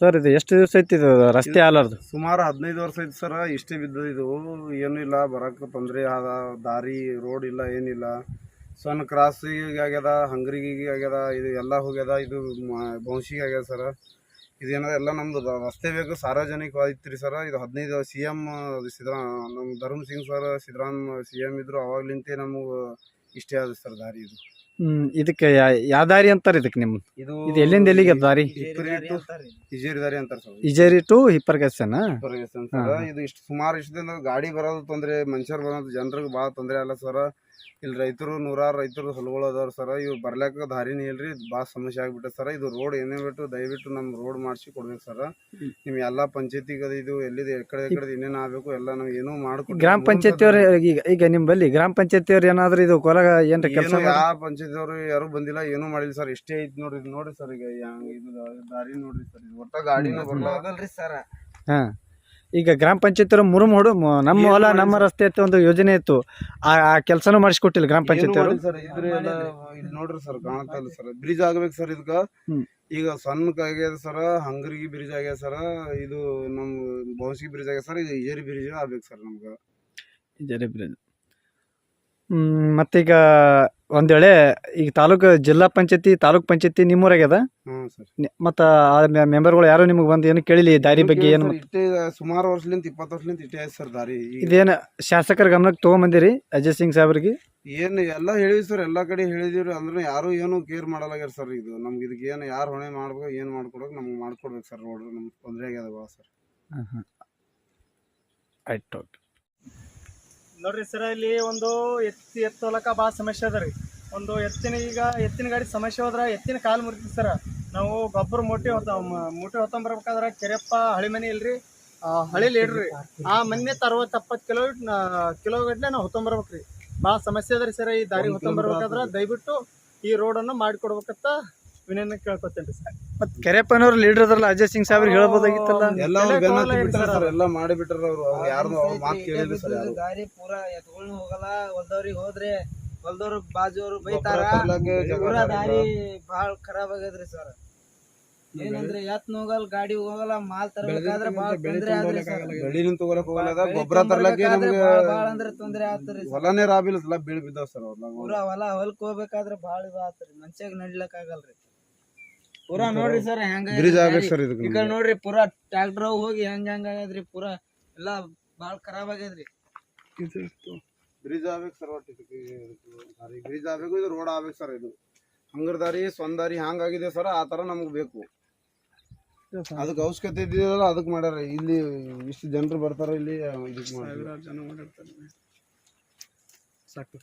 Sir, ಇದು ಎಷ್ಟು ದಿವಸ ಐತಿ ಇದು ರಸ್ತೆ ಆಲಾರ್ದು ಸುಮಾರು ಹದಿನೈದು ವರ್ಷ ಐತಿ ಸರ್, ಇಷ್ಟೇ ಬಿದ್ದದ ಇದು ಏನೂ ಇಲ್ಲ ಬರಕ್ಕೆ ತೊಂದರೆ ಆದ ದಾರಿ, ರೋಡ್ ಇಲ್ಲ, ಏನಿಲ್ಲ. ಸಣ್ಣ ಕ್ರಾಸಿಗೆ ಆಗ್ಯದ ಹಂಗ್ರಿಗೆ ಆಗ್ಯದ, ಇದು ಎಲ್ಲ ಹೋಗ್ಯದ, ಇದು ಬೌನ್ಸಿಗೆ ಆಗ್ಯದ ಸರ. ಇದೇನದ, ಎಲ್ಲ ನಮ್ಮದು ರಸ್ತೆ ಬೇಕು ಸಾರ್ವಜನಿಕವಾಗಿತ್ತು ಸರ್. ಸರ ಇದು ಹದಿನೈದು ಸಿ ಎಂ ಸಿದ್ಧರಾಮ್ ನಮ್ಮ Dharam Singh sir Siddaram C M ಇದ್ದರು ಅವಾಗ್ಲಿಂತೆ ನಮಗೆ ಇಷ್ಟೇ ಆದ ಸರ್ ದಾರಿ ಇದು. ಹ್ಮ್ ಇದಕ್ಕೆ ಯಾವ ದಾರಿ ಅಂತಾರೆ ಇದಕ್ಕೆ ನಿಮ್ಮ ಇದು ಇದು ಎಲ್ಲಿಂದ ಎಲ್ಲಿಗೆ ಅದ ದಾರಿ? ಇಜೇರಿ ದಾರಿ ಅಂತಾರೆ ಸರ್. ಇಜೇರಿ ಟು ಹಿಪ್ಪರ್ಗಸನ? ಪರ್ಗೇಸನ್ ಇದು ಇಷ್ಟು ಸುಮಾರು ಇಷ್ಟದಿಂದ ಗಾಡಿ ಬರೋದು ತೊಂದ್ರೆ ಮನುಷ್ಯರು ಬರೋದು ಜನರಿಗೆ ಬಹಳ ತೊಂದರೆ ಅಲ್ಲ ಸರ್. ಇಲ್ಲಿ ರೈತರು ನೂರಾರು ರೈತರು ಹೊಲಗಳು ಅದಾವ್ರಿ ಸರ. ಇವು ಬರ್ಲಾಕ ದಾರಿನೇ ಇಲ್ರಿ ಭಾಳ ಸಮಸ್ಯೆ ಆಗ್ಬಿಟ್ಟೆ ಸರ. ಇದು ರೋಡ್ ಏನೇ ಬಿಟ್ಟು ದಯವಿಟ್ಟು ನಮ್ಮ ರೋಡ್ ಮಾಡಿಸಿ ಕೊಡ್ಬೇಕು ಸರ. ನಿಮ್ ಎಲ್ಲಾ ಪಂಚಾಯತಿಗೆ ಇದು ಎಲ್ಲಿದೆ ಎಕಡೆ ಎಕಡೆ ಏನೇನು ಆಗ್ಬೇಕು ಎಲ್ಲ ನಾವು ಏನೂ ಮಾಡ್ಕೊಂಡು ಗ್ರಾಮ ಪಂಚಾಯತಿಯವ್ರು ಈಗ ಈಗ ನಿಮ್ಮಲ್ಲಿ ಗ್ರಾಮ ಪಂಚಾಯತಿಯವ್ರು ಏನಾದ್ರು ಇದು ಕೊಲಗ ಏನ್ರ ಕೆಲಸ ಏನು ಯಾವ ಪಂಚಾಯತಿಯವರು ಯಾರು ಬಂದಿಲ್ಲ ಏನೂ ಮಾಡಿಲ್ಲ ಸರ್. ಇಷ್ಟೇ ಐತಿ ನೋಡ್ರಿ ನೋಡ್ರಿ ಸರ್ ಈಗ. ಯಾ- ಇದು ದಾರಿ ನೋಡ್ರಿ ಸರ್. ಇದು ಒಟ್ಟ ಗಾಡಿನ ಬರಲ್ಲ ಹೋಗಲ್ರಿ ಸರ್ ಹಾ. ಈಗ ಗ್ರಾಮ ಪಂಚಾಯತಿಯವರು ಮುರುಮ್ ಹೊಡು ಮ- ನಮ್ಮ ಹೊಲ ನಮ್ಮ. ರಸ್ತೆ ಅಂತ ಒಂದು ಯೋಜನೆ ಇತ್ತು. ಆ ಆ ಕೆಲಸನೂ ಮಾಡಿಸ್ಕೊಟ್ಟಿಲ್ಲ ಗ್ರಾಮ ಪಂಚಾಯತಿಯವರು ಸರ್? ಇದ್ರೆ ಎಲ್ಲ ಇಲ್ಲಿ ನೋಡ್ರಿ ಸರ್ ಕಾಣ್ತಾ ಇಲ್ಲ ಸರ್. ಬ್ರಿಡ್ಜ್ ಆಗ್ಬೇಕು ಸರ್ ಇದಕ್ಕ. ಹ್ಮ್. ಈಗ ಸಣ್ಣಕ್ಕೆ ಆಗ್ಯದ ಸರ್ ಹಂಗರಿಗೆ ಬ್ರಿಡ್ಜ್ ಆಗ್ಯದ ಸರ್. ಇದು ನಮ್ ಬೌಸಿ ಬ್ರಿಡ್ಜ್ ಆಗ್ಯದ ಸರ್. ಇದು ಏರಿ ಬ್ರಿಡ್ಜ್ ಆಗ್ಬೇಕು ಸರ್ ನಮ್ಗೆ. ಜರಿ ಬ್ರಿಡ್ಜ್ ಹ್ಮ್ ಮತ್ತೀಗ ಒಂದ್ ವೇಳೆ ಈಗ ತಾಲೂಕು ಜಿಲ್ಲಾ ಪಂಚಾಯತಿ ತಾಲೂಕ್ ಪಂಚಾಯತಿ ನಿಮ್ಮೂರಾಗ್ಯದ ಹ್ಞೂ ಸರ್. ನಿ- ಮತ್ತ ಆ ಮೆಂಬರ್ಗಳು ಯಾರು ನಿಮಗೆ ಬಂದು ಏನು ಕೇಳಿಲ್ಲ ಈ ದಾರಿ ಬಗ್ಗೆ ಏನು ಇಷ್ಟೇ ಸುಮಾರು ವರ್ಷಲಿಂದ ಇಪ್ಪತ್ತು ವರ್ಷಲಿಂದ ಇಷ್ಟೇ ಆಯ್ತು ಸರ್ ದಾರಿ. ಇದೇನ ಇದೇನು ಶಾಸಕರ ಗಮನಕ್ಕೆ ತಗೊಂಬಂದಿರಿ ಅಜಯ್ ಸಿಂಗ್ ಸಾಹೇಬ್ರಿಗೆ? ಏನು ಎಲ್ಲ ಹೇಳಿವಿ ಸರ್ ಎಲ್ಲ ಕಡೆ ಹೇಳಿದಿವ್ರಿ ಅಂದ್ರೆ ಯಾರು ಏನು ಕೇರ್ ಮಾಡಲಾಗ್ಯಾರ ಸರ್ ಇದು. ನಮ್ಗೆ ಇದಕ್ಕೆ ಏನು ಯಾರು ಹೊಣೆ ಮಾಡ್ಬೇಕು ಏನ್ ಮಾಡ್ಕೊಡಕ್ ನಮ್ಗೆ ಮಾಡ್ಕೊಡ್ಬೇಕು ಸರ್ ರೋಡ್ ನಮ್ಗೆ ತೊಂದರೆ ಆಗ್ಯದ ಭಾಳ ಸರ್. ಆಯ್ತು ಓಕೆ. ನೋಡ್ರಿ ಸರ, ಇಲ್ಲಿ ಒಂದು ಎತ್ತಿ ಎತ್ತೋಲಕ ಭಾಳ ಸಮಸ್ಯೆ ಅದ ರೀ. ಒಂದು ಎತ್ತಿನ ಈಗ ಎತ್ತಿನ ಗಾಡಿ ಸಮಸ್ಯೆ ಹೋದ್ರೆ ಎತ್ತಿನ ಕಾಲು ಮುರಿತೀವಿ ಸರ. ನಾವು ಗೊಬ್ಬರ ಮೂಟೆ ಹೊತ್ತ ಮೂಟೆ ಹೊತ್ತಂಬರ್ಬೇಕಾದ್ರೆ ಕೆರೆಪ್ಪ ಹಳಿ ಮನೆ ಇಲ್ರಿ. ಹಳಿಲಿ ಹಳಿ ಲೀಡ್ರಿ ಆ ಮನೆ ಅರವತ್ತು ಎಪ್ಪತ್ತು ಕಿಲೋ ಕಿಲೋ ಗಟ್ಲೆ ನಾವು ಹೊತ್ತಂಬರ್ಬೇಕ್ರಿ ಭಾಳ ಸಮಸ್ಯೆ ಅದ ರೀ ಸರ, ಈ ದಾರಿ ಹೊತ್ತಂಬರ್ಬೇಕಾದ್ರೆ ದಯವಿಟ್ಟು ಈ ರೋಡನ್ನು ಮಾಡಿಕೊಡ್ಬೇಕಂತ ವಿನಯನ ಕೇಳ್ಕೊತೇನೆ ರೀ ಸರ್. ಮತ್ತೆ ಕೆರೆಪ್ಪನವ್ರು ಲೀಡರ್ ಅದ್ರಲ್ಲ ಅಜಯ್ ಸಿಂಗ್ ಸಾಹೇಬ್ರಿಗೆ ಹೇಳ್ಬೋದಾಗಿತ್ತಲ್ಲ ಎಲ್ಲ ಎಲ್ಲ ಮಾಡಿ ಬಿಟ್ಟಾರ ಅವ್ರು. ಯಾರು ಅವ್ರ. ಮಾತು ಕೇಳಿಲ್ಲ ಸರ್ ಯಾರು. ದಾರಿ ಪೂರಾ ಎತ್ಕೊಂಡು ಹೋಗಲ್ಲ. ಹೊಲ್ದವ್ರಿಗೆ ಹೋದ್ರೆ ಹೊಲ್ದವ್ರು ಬಾಜುವ್ರು ಬೈತಾರ. ಪೂರಾ ದಾರಿ ಆಡ್ತಾರ. ಖರಾಬ್ ಆಗದ್ರಿ ಸರ್. ಏನಂದ್ರೆ ಎತ್ ಹೋಗಲ್ಲ ಗಾಡಿ ಹೋಗಲ್ಲ ಮಾಲ್ ತರಬೇಕಾದ್ರೆ ಬಾಳ ತೊಂದ್ರೆ ಆದ್ರಿ ಬೆಳಿನ ತಗೊಳಕ್ ಹೋಗಲ್ಲ. ಗೊಬ್ಬರ ತರ್ಲಾಕೆ ನಮ್ಗೆ ಬಾಳ ಬಾಳ ಅಂದ್ರೆ ತೊಂದ್ರೆ ಆತ್ರಿ. ಹೊಲನೇ ರಾಬಿಲ್ಲ ಬೀಳ್ ಬಿದ್ದಾವ ಸರ್ ಅವ್ರ ಪೂರಾ ಹೊಲ ಹೊಲಕ್ ಹೋಗ್ಬೇಕಾದ್ರೆ ಬಾಳ ಇದು ಆತ್ರಿ ಮನ್ಷ್ಯಾಗ ನಡ್ಲಕ್ ಆಗಲ್ರಿ. ಪೂರಾ ನೋಡ್ರಿ ಸರ್ ಹೆಂಗ ಬ್ರಿಡ್ಜ್ ಆಗ್ಬೇಕು ಸರ್ ಈ ಕಡೆ ನೋಡ್ರಿ ಪೂರಾ ಟ್ರ್ಯಾಕ್ಟರ್ ಹೋಗಿ ಹೆಂಗ್ ಹೆಂಗ್ ಆಗ್ಯದ್ರಿ ಪೂರಾ ಎಲ್ಲಾ ಬಾಳ ಖರಾಬ್ ಆಗ್ಯದ್ರಿ ಬ್ರಿಡ್ಜ್ ಆಗ್ಬೇಕು ಸರ್ ಒಟ್ಟು ಇದಕ್ಕೆ ದಾರಿ ಬ್ರಿಡ್ಜ್ ಆಗ್ಬೇಕು ಇದು ರೋಡ್ ಆಗ್ಬೇಕು ಸರ್ ಇದು. ಹಂಗರ್ ದಾರಿ ಸ್ವಂತ ದಾರಿ ಹಂಗಾಗಿದೆ ಸರ್ ಆ ತರ ನಮ್ಗೆ ಬೇಕು. ಅದಕ್ಕೆ ಅವಶ್ಯಕತೆ ಇದ್ದಿದ್ದಲ್ಲ ಅದಕ್ಕೆ ಮಾಡ್ಯಾರ. ಇಲ್ಲಿ ಇಷ್ಟು ಜನರು ಬರ್ತಾರ ಇಲ್ಲಿ ಇದಕ್ಕೆ ಮಾಡ್ತಾರೆ ಜನ ಮಾಡಿರ್ತಾರೆ ಸಾಕು.